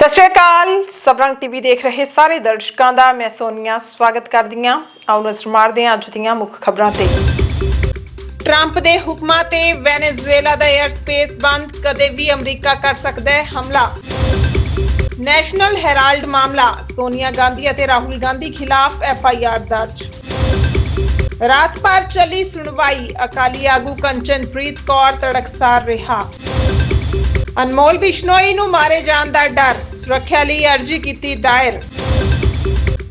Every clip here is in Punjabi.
ਸਤਿ ਸ਼੍ਰੀ ਅਕਾਲ। ਸਬਰੰਗ ਟੀਵੀ ਦੇਖ ਰਹੇ ਸਾਰੇ ਦਰਸ਼ਕਾਂ ਦਾ। ਮੈਂ ਸੋਨੀਆ, ਸਵਾਗਤ ਕਰਦੀ ਹਾਂ। ਆਓ ਨਜ਼ਰ ਮਾਰਦੇ ਹਾਂ ਅੱਜ ਦੀਆਂ ਮੁੱਖ ਖਬਰਾਂ ਤੇ। ਟਰੰਪ ਦੇ ਹੁਕਮਾਂ ਤੇ ਵੈਨੇਜ਼ੁਏਲਾ ਦਾ 에ਅਰ ਸਪੇਸ ਬੰਦ। ਕਦੇ ਵੀ ਅਮਰੀਕਾ ਕਰ ਸਕਦਾ ਹੈ ਹਮਲਾ। ਨੈਸ਼ਨਲ ਹੈਰਾਲਡ ਮਾਮਲਾ। ਸੋਨੀਆ ਗਾਂਧੀ ਅਤੇ ਰਾਹੁਲ ਗਾਂਧੀ ਖਿਲਾਫ ਐਫ ਆਈ ਆਰ ਦਰਜ। ਰਾਤ ਭਰ ਚੱਲੀ ਸੁਣਵਾਈ। ਅਕਾਲੀ ਆਗੂ ਕੰਚਨਪ੍ਰੀਤ ਕੌਰ ਤੜਕਸਾਰ ਰਿਹਾ। ਅਨਮੋਲ ਬਿਸ਼ਨੋਈ ਨੂੰ ਮਾਰੇ ਜਾਣ ਦਾ ਡਰ। ਸੁਰੱਖਿਆ ਲਈ ਅਰਜ਼ੀ ਕੀਤੀ ਦਾਇਰ।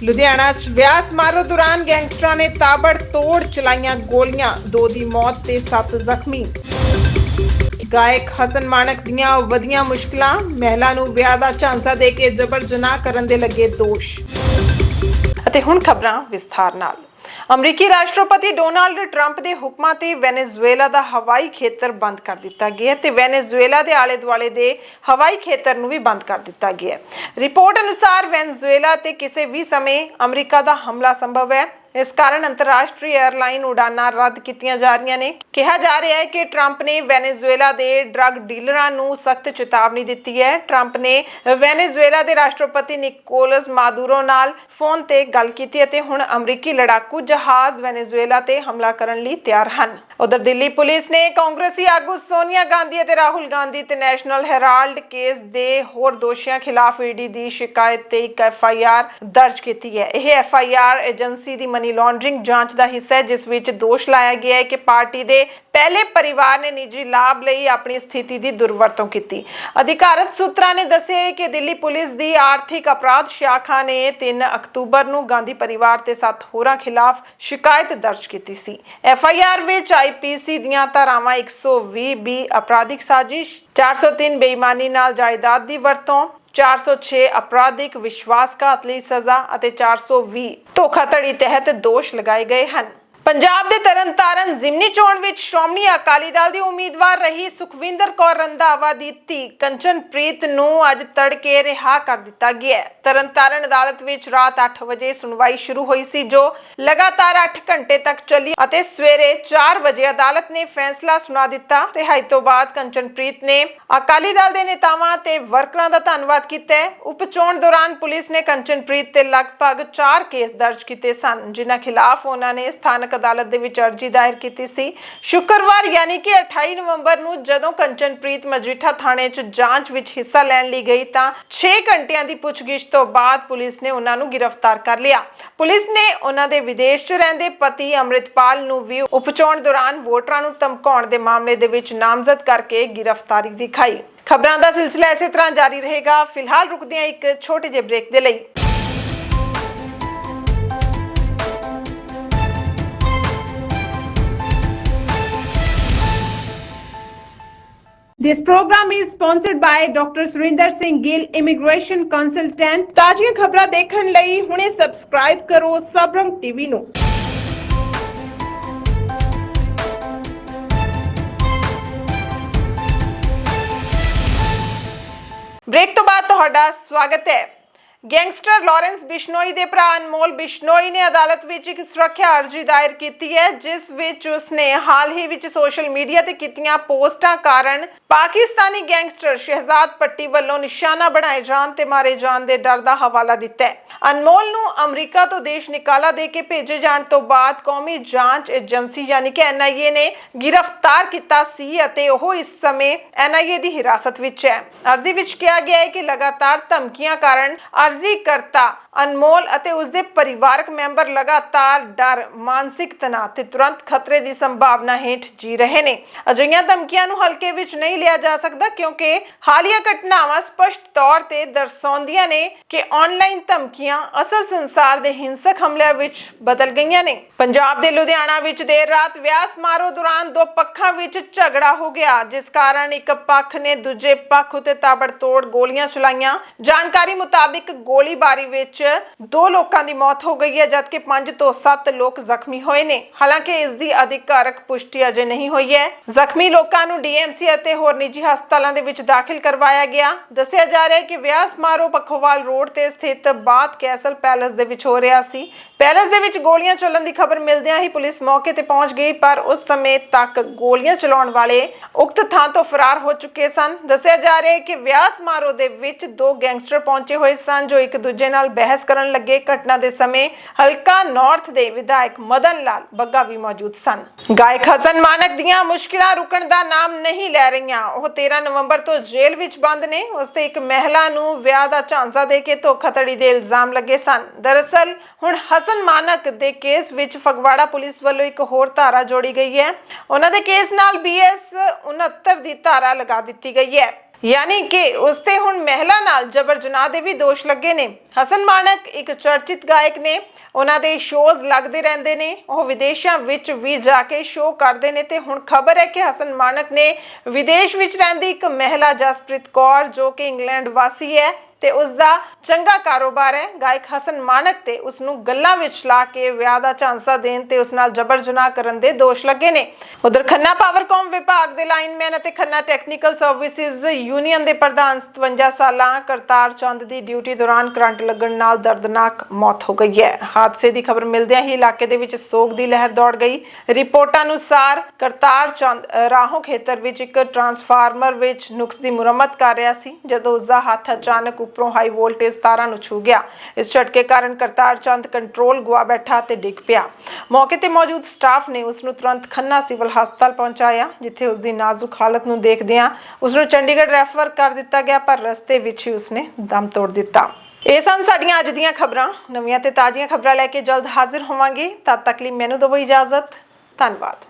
ਲੁਧਿਆਣਾ 'ਚ ਵਿਆਹ ਸਮਾਰੋਹ ਦੌਰਾਨ ਗੈਂਗਸਟਰਾਂ ਨੇ ਤਾਬੜ ਤੋੜ ਚਲਾਈਆਂ ਗੋਲੀਆਂ, ਦੋ ਦੀ ਮੌਤ ਤੇ 7 ਜ਼ਖਮੀ। ਗਾਇਕ ਹਸਨ ਮਾਨਕ ਦੀਆਂ ਵਧੀਆਂ ਮੁਸ਼ਕਲਾਂ, ਮਹਿਲਾ ਨੂੰ ਵਿਆਹ ਦਾ ਝਾਂਸਾ ਦੇ ਕੇ ਜ਼ਬਰ ਜਨਾਹ ਕਰਨ ਦੇ ਲੱਗੇ ਦੋਸ਼। ਅਤੇ ਹੁਣ ਖਬਰਾਂ ਵਿਸਥਾਰ ਨਾਲ। ਅਮਰੀਕੀ ਰਾਸ਼ਟਰਪਤੀ ਡੋਨਾਲਡ ਟਰੰਪ ਦੇ ਹੁਕਮਾਂ ਤੇ ਵੈਨੇਜ਼ੁਏਲਾ ਦਾ ਹਵਾਈ ਖੇਤਰ ਬੰਦ ਕਰ ਦਿੱਤਾ ਗਿਆ ਹੈ ਤੇ ਵੈਨੇਜ਼ੁਏਲਾ ਦੇ ਆਲੇ-ਦੁਆਲੇ ਦੇ ਹਵਾਈ ਖੇਤਰ ਨੂੰ ਵੀ ਬੰਦ ਕਰ ਦਿੱਤਾ ਗਿਆ ਰਿਪੋਰਟ ਅਨੁਸਾਰ ਵੈਨੇਜ਼ੁਏਲਾ ਤੇ ਕਿਸੇ ਵੀ ਸਮੇਂ ਅਮਰੀਕਾ ਦਾ ਹਮਲਾ ਸੰਭਵ ਹੈ। ਇਸ ਕਾਰਨ ਅੰਤਰਰਾਸ਼ਟਰੀ 에ਅਰਲਾਈਨ ਉਡਾਨਾਂ ਰੱਦ ਕੀਤੀਆਂ ਜਾ ਰਹੀਆਂ ਨੇ। ਕਿਹਾ ਜਾ ਰਿਹਾ ਹੈ ਕਿ ਟਰੰਪ ਨੇ ਵੈਨੇਜ਼ੁਏਲਾ ਦੇ ਡਰੱਗ ਡੀਲਰਾਂ ਨੂੰ ਸਖਤ ਚੇਤਾਵਨੀ ਦਿੱਤੀ ਹੈ। ਟਰੰਪ ਨੇ ਵੈਨੇਜ਼ੁਏਲਾ ਦੇ ਰਾਸ਼ਟਰਪਤੀ ਨਿਕੋਲਸ ਮਾਦੂਰੋ ਨਾਲ ਫੋਨ ਤੇ ਗੱਲ ਕੀਤੀ ਅਤੇ ਹੁਣ ਅਮਰੀਕੀ ਲੜਾਕੂ ਜਹਾਜ਼ ਵੈਨੇਜ਼ੁਏਲਾ ਤੇ ਹਮਲਾ ਕਰਨ ਲਈ ਤਿਆਰ ਹਨ। ਉਧਰ ਦਿੱਲੀ ਪੁਲਿਸ ਨੇ ਕਾਂਗਰਸੀ ਆਗੂ ਸੋਨੀਆ ਗਾਂਧੀ ਅਤੇ ਰਾਹੁਲ ਗਾਂਧੀ ਤੇ ਨੈਸ਼ਨਲ ਹੈਰਾਲਡ ਕੇਸ ਦੇ ਹੋਰ ਦੋਸ਼ੀਆਂ ਖਿਲਾਫ ਈਡੀ ਦੀ ਸ਼ਿਕਾਇਤ ਤੇ ਇੱਕ ਐਫ ਆਈ ਆਰ ਦਰਜ ਕੀਤੀ ਹੈ। ਇਹ ਐਫ ਆਈ ਆਰ ਏਜੰਸੀ ਦੀ ਮਨੀ ਲਾਂਡਰਿੰਗ ਜਾਂਚ ਦਾ ਹਿੱਸਾ ਹੈ, ਜਿਸ ਵਿੱਚ ਦੋਸ਼ ਲਾਇਆ ਗਿਆ ਹੈ ਕਿ ਪਾਰਟੀ ਦੇ ਪਹਿਲੇ ਪਰਿਵਾਰ ਨੇ ਨਿੱਜੀ ਲਾਭ ਲਈ ਆਪਣੀ ਸਥਿਤੀ ਦੀ ਦੁਰਵਰਤੋਂ ਕੀਤੀ। ਅਧਿਕਾਰਤ ਸੂਤਰਾਂ ਨੇ ਦੱਸਿਆ ਕਿ ਦਿੱਲੀ ਪੁਲਿਸ ਦੀ ਆਰਥਿਕ ਅਪਰਾਧ ਸ਼ਾਖਾ ਨੇ 3 ਅਕਤੂਬਰ ਨੂੰ ਗਾਂਧੀ ਪਰਿਵਾਰ ਤੇ 7 ਹੋਰਾਂ ਖਿਲਾਫ ਸ਼ਿਕਾਇਤ ਦਰਜ ਕੀਤੀ ਸੀ। ਐਫ ਆਈ ਆਰ ਵਿੱਚ ਆਈਪੀਸੀ ਦੀਆਂ ਧਾਰਾਵਾਂ 120 ਬੀ ਅਪਰਾਧਿਕ ਸਾਜ਼ਿਸ਼ 403 ਬੇਈਮਾਨੀ ਨਾਲ ਜਾਇਦਾਦ ਦੀ ਵਰਤੋਂ 406 ਅਪਰਾਧਿਕ ਵਿਸ਼ਵਾਸਘਾਤ ਲਈ ਸਜ਼ਾ ਅਤੇ 420 ਧੋਖਾਧੜੀ ਤਹਿਤ ਦੋਸ਼ ਲਗਾਏ ਗਏ ਹਨ। ਪੰਜਾਬ ਦੇ ਤਰਨਤਾਰਨ ਜ਼ਿਮਨੀ ਚੋਣ ਵਿੱਚ ਸ਼੍ਰੋਮਣੀ ਅਕਾਲੀ ਦਲ ਦੀ ਉਮੀਦਵਾਰ ਰਹੀ ਸੁਖਵਿੰਦਰ ਕੌਰ ਰੰਧਾਵਾ ਦੀ ਧੀ ਕੰਚਨਪ੍ਰੀਤ ਨੂੰ ਅੱਜ ਤੜਕੇ ਰਿਹਾ ਕਰ ਦਿੱਤਾ ਗਿਆ ਤਰਨਤਾਰਨ ਅਦਾਲਤ ਵਿੱਚ ਰਾਤ 8 ਵਜੇ ਸੁਣਵਾਈ ਸ਼ੁਰੂ ਹੋਈ ਸੀ, ਜੋ ਲਗਾਤਾਰ 8 ਘੰਟੇ ਤੱਕ ਚੱਲੀ ਅਤੇ ਸਵੇਰੇ 4 ਵਜੇ ਅਦਾਲਤ ਨੇ ਫੈਸਲਾ ਸੁਣਾ ਦਿੱਤਾ। ਰਿਹਾਈ ਤੋਂ ਬਾਅਦ ਕੰਚਨਪ੍ਰੀਤ ਨੇ ਅਕਾਲੀ ਦਲ ਦੇ ਨੇਤਾਵਾਂ ਤੇ ਵਰਕਰਾਂ ਦਾ ਧੰਨਵਾਦ ਕੀਤਾ ਉਪ ਚੋਣ ਦੌਰਾਨ ਪੁਲਿਸ ਨੇ ਕੰਚਨਪ੍ਰੀਤ ਤੇ ਲਗਭਗ 4 ਕੇਸ ਦਰਜ ਕੀਤੇ ਸਨ, ਜਿਨ੍ਹਾਂ ਖਿਲਾਫ ਉਹਨਾਂ ਨੇ ਸਥਾਨਕ ਅਦਾਲਤ ਦੇ ਵਿੱਚ ਅਰਜ਼ੀ ਦਾਇਰ ਕੀਤੀ ਸੀ। ਸ਼ੁੱਕਰਵਾਰ ਯਾਨੀ ਕਿ 28 ਨਵੰਬਰ ਨੂੰ ਜਦੋਂ ਕੰਚਨਪ੍ਰੀਤ ਮਜੀਠਾ ਥਾਣੇ 'ਚ ਜਾਂਚ ਵਿੱਚ ਹਿੱਸਾ ਲੈਣ ਲਈ ਗਈ ਤਾਂ 6 ਘੰਟਿਆਂ ਦੀ ਪੁੱਛਗਿੱਛ ਤੋਂ ਬਾਅਦ ਪੁਲਿਸ ਨੇ ਉਹਨਾਂ ਨੂੰ ਗ੍ਰਿਫਤਾਰ ਕਰ ਲਿਆ। ਪੁਲਿਸ ਨੇ ਉਹਨਾਂ ਦੇ ਵਿਦੇਸ਼ 'ਚ ਰਹਿੰਦੇ ਪਤੀ ਅੰਮ੍ਰਿਤਪਾਲ ਨੂੰ ਵੀ ਉਪਚੋਣ ਦੌਰਾਨ ਵੋਟਰਾਂ ਨੂੰ ਧਮਕਾਉਣ ਦੇ ਮਾਮਲੇ ਦੇ ਵਿੱਚ ਨਾਮਜ਼ਦ ਕਰਕੇ ਗ੍ਰਿਫਤਾਰੀ ਦਿਖਾਈ। ਖਬਰਾਂ ਦਾ ਸਿਲਸਿਲਾ ਇਸੇ ਤਰ੍ਹਾਂ ਜਾਰੀ ਰਹੇਗਾ। ਫਿਲਹਾਲ ਰੁਕਦੇ ਹਾਂ ਇੱਕ ਛੋਟੇ ਜਿਹੇ ਬ੍ਰੇਕ ਦੇ ਲਈ। This program is sponsored by Dr. Surinder Singh Gill Immigration Consultant ਤਾਜ਼ੀਆਂ ਖਬਰਾਂ ਦੇਖਣ ਲਈ ਹੁਣੇ ਸਬਸਕ੍ਰਾਈਬ ਕਰੋ ਸਬਰੰਗ ਟੀਵੀ ਨੂੰ ਬ੍ਰੇਕ ਤੋਂ ਬਾਅਦ ਤੁਹਾਡਾ ਸਵਾਗਤ ਹੈ ਗੈਂਗਸਟਰ ਲਾਰੈਂਸ ਬਿਸ਼ਨੋਈ ਦੇ ਭਰਾ ਅਨਮੋਲ ਬਿਸ਼ਨੋਈ ਨੇ ਅਦਾਲਤ ਵਿੱਚ ਇੱਕ ਸੁਰੱਖਿਆ ਅਰਜ਼ੀ ਦਾਇਰ ਕੀਤੀ ਹੈ, ਜਿਸ ਵਿੱਚ ਉਸਨੇ ਹਾਲ ਹੀ ਵਿੱਚ ਸੋਸ਼ਲ ਮੀਡੀਆ ਤੇ ਕੀਤੀਆਂ ਪੋਸਟਾਂ ਕਾਰਨ ਪਾਕਿਸਤਾਨੀ ਗੈਂਗਸਟਰ ਸ਼ਹਿਜ਼ਾਦ ਪੱਟੀ ਵੱਲੋਂ ਨਿਸ਼ਾਨਾ ਬਣਾਏ ਜਾਣ ਤੇ ਮਾਰੇ ਜਾਣ ਦੇ ਡਰ ਦਾ ਹਵਾਲਾ ਦਿੱਤਾ ਹੈ। ਅਨਮੋਲ ਨੂੰ ਅਮਰੀਕਾ ਤੋਂ ਦੇਸ਼ ਨਿਕਾਲਾ ਦੇ ਕੇ ਭੇਜੇ ਜਾਣ ਤੋਂ ਬਾਅਦ ਕੌਮੀ ਜਾਂਚ ਏਜੰਸੀ ਯਾਨੀ ਕਿ ਐਨਆਈਏ ਨੇ ਗ੍ਰਿਫਤਾਰ ਕੀਤਾ ਸੀ ਅਤੇ ਉਹ ਇਸ ਸਮੇਂ ਐਨਆਈਏ ਦੀ ਹਿਰਾਸਤ ਵਿੱਚ ਹੈ। ਅਰਜ਼ੀ ਵਿੱਚ ਕਿਹਾ ਗਿਆ ਹੈ ਕਿ ਲਗਾਤਾਰ ਧਮਕੀਆਂ ਕਾਰਨ ਅਰਜ਼ੀ ਕਰਤਾ। ਅਨਮੋਲ ਅਤੇ ਉਸਦੇ ਪਰਿਵਾਰਕ ਮੈਂਬਰ ਲਗਾਤਾਰ ਡਰ, ਮਾਨਸਿਕ ਤਣਾਅ ਤੇ ਤੁਰੰਤ ਖਤਰੇ ਦੀ ਸੰਭਾਵਨਾ ਹੇਠ ਜੀ ਰਹੇ ਨੇ। ਅਜਿਹੀਆਂ ਧਮਕੀਆਂ ਨੂੰ ਹਲਕੇ ਵਿੱਚ ਨਹੀਂ ਲਿਆ ਜਾ ਸਕਦਾ ਕਿਉਂਕਿ ਹਾਲੀਆ ਘਟਨਾਵਾਂ ਸਪਸ਼ਟ ਤੌਰ ਤੇ ਦਰਸਾਉਂਦੀਆਂ ਨੇ ਕਿ ਆਨਲਾਈਨ ਧਮਕੀਆਂ ਅਸਲ ਸੰਸਾਰ ਦੇ ਹਿੰਸਕ ਹਮਲਿਆਂ ਵਿੱਚ ਬਦਲ ਗਈਆਂ ਨੇ। ਪੰਜਾਬ ਦੇ ਲੁਧਿਆਣਾ ਵਿੱਚ ਦੇਰ ਰਾਤ ਵਿਆਹ ਸਮਾਰੋਹ ਦੌਰਾਨ ਦੋ ਪੱਖਾਂ ਵਿੱਚ ਝਗੜਾ ਹੋ ਗਿਆ, ਜਿਸ ਕਾਰਨ ਇੱਕ ਪੱਖ ਨੇ ਦੂਜੇ ਪੱਖ ਉਤੇ ਤਾਬੜਤੋੜ ਗੋਲੀਆਂ ਚਲਾਈਆਂ। ਜਾਣਕਾਰੀ ਮੁਤਾਬਿਕ ਗੋਲੀਬਾਰੀ ਵਿੱਚ ਦੋ ਲੋਕਾਂ ਦੀ ਮੌਤ ਹੋ ਗਈ ਹੈ, ਜਦਕਿ 5 ਤੋਂ 7 ਲੋਕ ਜ਼ਖਮੀ ਹੋਏ ਨੇ। ਹਾਲਾਂਕਿ ਇਸ ਦੀ ਅਧਿਕਾਰਕ ਪੁਸ਼ਟੀ ਅਜੇ ਨਹੀਂ ਹੋਈ ਹੈ। ਜ਼ਖਮੀ ਲੋਕਾਂ ਨੂੰ ਡੀਐਮਸੀ ਅਤੇ ਹੋਰ ਨਿੱਜੀ ਹਸਪਤਾਲਾਂ ਦੇ ਵਿੱਚ ਦਾਖਲ ਕਰਵਾਇਆ ਗਿਆ। ਦੱਸਿਆ ਜਾ ਰਿਹਾ ਹੈ ਕਿ ਵਿਆਹ ਸਮਾਰੋਹ ਪਖੋਵਾਲ ਰੋਡ ਤੇ ਸਥਿਤ ਬਾਤ ਕੈਸਲ ਪੈਲੇਸ ਦੇ ਵਿੱਚ ਹੋ ਰਿਹਾ ਸੀ। ਪੈਲੇਸ ਦੇ ਵਿੱਚ ਗੋਲੀਆਂ ਚੱਲਣ ਦੀ ਖਬਰ ਮਿਲਦਿਆਂ ਹੀ ਪੁਲਿਸ ਮੌਕੇ ਤੇ ਪਹੁੰਚ ਗਈ, ਪਰ ਉਸ ਸਮੇਂ ਤੱਕ ਗੋਲੀਆਂ ਚਲਾਉਣ ਵਾਲੇ ਉਕਤ ਥਾਂ ਤੋਂ ਫਰਾਰ ਹੋ ਚੁੱਕੇ ਸਨ। ਦੱਸਿਆ ਜਾ ਰਿਹਾ ਹੈ ਕਿ ਵਿਆਹ ਸਮਾਰੋਹ ਦੇ ਵਿੱਚ ਦੋ ਗੈਂਗਸਟਰ ਪਹੁੰਚੇ ਹੋਏ ਸਨ ਜੋ ਇੱਕ ਦੂਜੇ ਨਾਲ ਬਹਿਸ ਕਰਨ ਲੱਗੇ ਘਟਨਾ ਦੇ ਸਮੇਂ ਹਲਕਾ ਨਾਰਥ ਦੇ ਵਿਧਾਇਕ ਮਦਨ ਲਾਲ ਬੱਗਾ ਵੀ ਮੌਜੂਦ ਸਨ। ਗਾਇਕ ਹਸਨ ਮਾਨਕ ਦੀਆਂ ਮੁਸ਼ਕਿਲਾਂ ਰੁਕਣ ਦਾ ਨਾਮ ਨਹੀਂ ਲੈ ਰਹੀਆਂ। ਉਹ 13 ਨਵੰਬਰ ਤੋਂ ਜੇਲ੍ਹ ਵਿੱਚ ਬੰਦ ਨੇ। ਉਸ ਤੇ ਇੱਕ ਮਹਿਲਾ ਨੂੰ ਵਿਆਹ ਦਾ ਝਾਂਸਾ ਦੇ ਕੇ ਧੋਖਾਧੜੀ ਦੇ ਇਲਜ਼ਾਮ ਲੱਗੇ ਸਨ। ਦਰਅਸਲ, ਹੁਣ ਹਸਨ ਮਾਨਕ ਦੇ ਕੇਸ ਵਿੱਚ ਫਗਵਾੜਾ ਪੁਲਿਸ ਵੱਲੋਂ ਇੱਕ ਹੋਰ ਧਾਰਾ ਜੋੜੀ ਗਈ ਹੈ। ਉਹਨਾਂ ਦੇ ਕੇਸ ਨਾਲ ਬੀਐਸ 69 ਦੀ ਧਾਰਾ ਲਗਾ ਦਿੱਤੀ ਗਈ ਹੈ। ਯਾਨੀ ਕਿ ਉਸ ਤੇ ਹੁਣ ਮਹਿਲਾ ਨਾਲ ਜਬਰ ਜਨਾਹ ਦੇ ਵੀ ਦੋਸ਼ ਲੱਗੇ ਨੇ। ਹਸਨ ਮਾਨਕ, ਇੱਕ ਚਰਚਿਤ ਗਾਇਕ ਨੇ, ਉਹਨਾਂ ਦੇ ਸ਼ੋਜ਼ ਲੱਗਦੇ ਰਹਿੰਦੇ ਨੇ। ਉਹ ਵਿਦੇਸ਼ਾਂ ਵਿੱਚ ਵੀ ਜਾ ਕੇ ਸ਼ੋਅ ਕਰਦੇ ਨੇ ਤੇ ਹੁਣ ਖਬਰ ਹੈ ਕਿ ਹਸਨ ਮਾਨਕ ਨੇ ਵਿਦੇਸ਼ ਵਿੱਚ ਰਹਿੰਦੀ ਇੱਕ ਮਹਿਲਾ ਜਸਪ੍ਰੀਤ ਕੌਰ, ਜੋ ਕਿ ਇੰਗਲੈਂਡ ਵਾਸੀ ਹੈ। ਤੇ ਉਸ ਦਾ ਚੰਗਾ ਕਾਰੋਬਾਰ ਹੈ। ਗਾਇਕ ਹਸਨ ਮਾਨਕ ਤੇ ਉਸ ਨੂੰ ਗੱਲਾਂ ਵਿੱਚ ਲਾ ਕੇ ਵਿਆਹ ਦਾ ਝਾਂਸਾ ਦੇਣ ਤੇ ਉਸ ਨਾਲ ਜਬਰ ਜਨਾਹ ਕਰਨ ਦੇ ਦੋਸ਼ ਲੱਗੇ ਨੇ। ਉਧਰ ਖੰਨਾ ਪਾਵਰਕਾਮ ਵਿਭਾਗ ਦੇ ਲਾਈਨਮੈਨ ਅਤੇ ਖੰਨਾ ਟੈਕਨੀਕਲ ਸਰਵਿਸਿਜ਼ ਯੂਨੀਅਨ ਦੇ ਪ੍ਰਧਾਨ 57 ਸਾਲਾਂ ਕਰਤਾਰ ਚੰਦ ਦੀ ਡਿਊਟੀ ਦੌਰਾਨ ਕਰੰਟ ਲੱਗਣ ਨਾਲ ਦਰਦਨਾਕ ਮੌਤ ਹੋ ਗਈ ਹੈ। ਹਾਦਸੇ ਦੀ ਖਬਰ ਮਿਲਦਿਆਂ ਹੀ ਇਲਾਕੇ ਦੇ ਵਿੱਚ ਸੋਗ ਦੀ ਲਹਿਰ ਦੌੜ ਗਈ। ਰਿਪੋਰਟਾਂ ਅਨੁਸਾਰ ਕਰਤਾਰ ਚੰਦ ਰਾਹੋਂ ਖੇਤਰ ਵਿੱਚ ਇੱਕ ਟਰਾਂਸਫਾਰਮਰ ਵਿੱਚ ਨੁਕਸ ਦੀ ਮੁਰੰਮਤ ਕਰ ਰਿਹਾ ਸੀ। ਜਦੋਂ ਉਸ ਦਾ ਹੱਥ ਅਚਾਨਕ ਉੱਪਰੋਂ ਹਾਈ ਵੋਲਟੇਜ ਤਾਰਾਂ ਨੂੰ ਛੂ ਗਿਆ। ਇਸ ਝਟਕੇ ਕਾਰਨ ਕਰਤਾਰ ਚੰਦ ਕੰਟਰੋਲ ਗੁਆ ਬੈਠਾ ਤੇ ਡਿੱਗ ਪਿਆ। ਮੌਕੇ ਤੇ ਮੌਜੂਦ ਸਟਾਫ ਨੇ ਉਸ ਨੂੰ ਤੁਰੰਤ ਖੰਨਾ ਸਿਵਲ ਹਸਪਤਾਲ ਪਹੁੰਚਾਇਆ, ਜਿੱਥੇ ਉਸ ਦੀ ਨਾਜ਼ੁਕ ਹਾਲਤ ਨੂੰ ਦੇਖਦਿਆਂ ਉਸ ਨੂੰ ਚੰਡੀਗੜ੍ਹ ਰੈਫਰ ਕਰ ਦਿੱਤਾ ਗਿਆ, ਪਰ ਰਸਤੇ ਵਿੱਚ ਹੀ ਉਸਨੇ ਦਮ ਤੋੜ ਦਿੱਤਾ। ਇਹ ਸਨ ਸਾਡੀਆਂ ਅੱਜ ਦੀਆਂ ਖਬਰਾਂ। ਨਵੀਆਂ ਤੇ ਤਾਜ਼ੀਆਂ ਖਬਰਾਂ ਲੈ ਕੇ ਜਲਦ ਹਾਜ਼ਰ ਹੋਵਾਂਗੇ। ਤਦ ਤੱਕ ਲਈ ਮੈਨੂੰ ਦਿਓ ਇਜਾਜ਼ਤ। ਧੰਨਵਾਦ।